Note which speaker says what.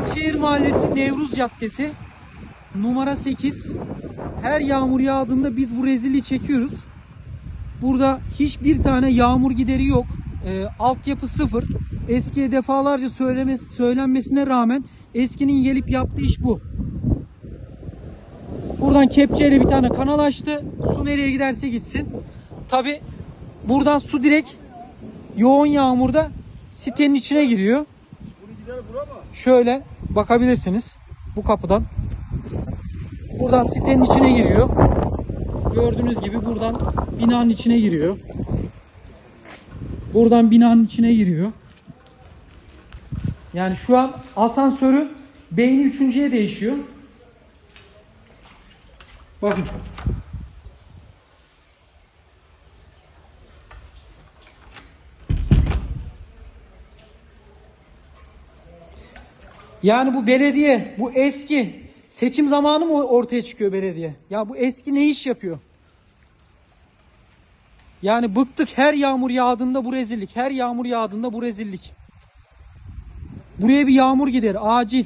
Speaker 1: Ataşehir Mahallesi Nevruz Caddesi numara 8. Her yağmur yağdığında biz bu rezilliği çekiyoruz. Burada hiçbir tane yağmur gideri yok. E, altyapı sıfır. Eskiye defalarca söyleme, söylenmesine rağmen eskinin gelip yaptığı iş bu. Buradan kepçeyle bir tane kanal açtı. Su nereye giderse gitsin. Tabi buradan su direkt yoğun yağmurda sitenin içine giriyor. Şöyle bakabilirsiniz bu kapıdan. Buradan sitenin içine giriyor. Gördüğünüz gibi buradan binanın içine giriyor. Buradan binanın içine giriyor. Yani şu an asansörü beyni üçüncüye değişiyor. Bakın. Yani bu belediye, bu eski seçim zamanı mı ortaya çıkıyor belediye? Ya bu eski ne iş yapıyor? Yani bıktık her yağmur yağdığında bu rezillik. Her yağmur yağdığında bu rezillik. Buraya bir yağmur gider acil.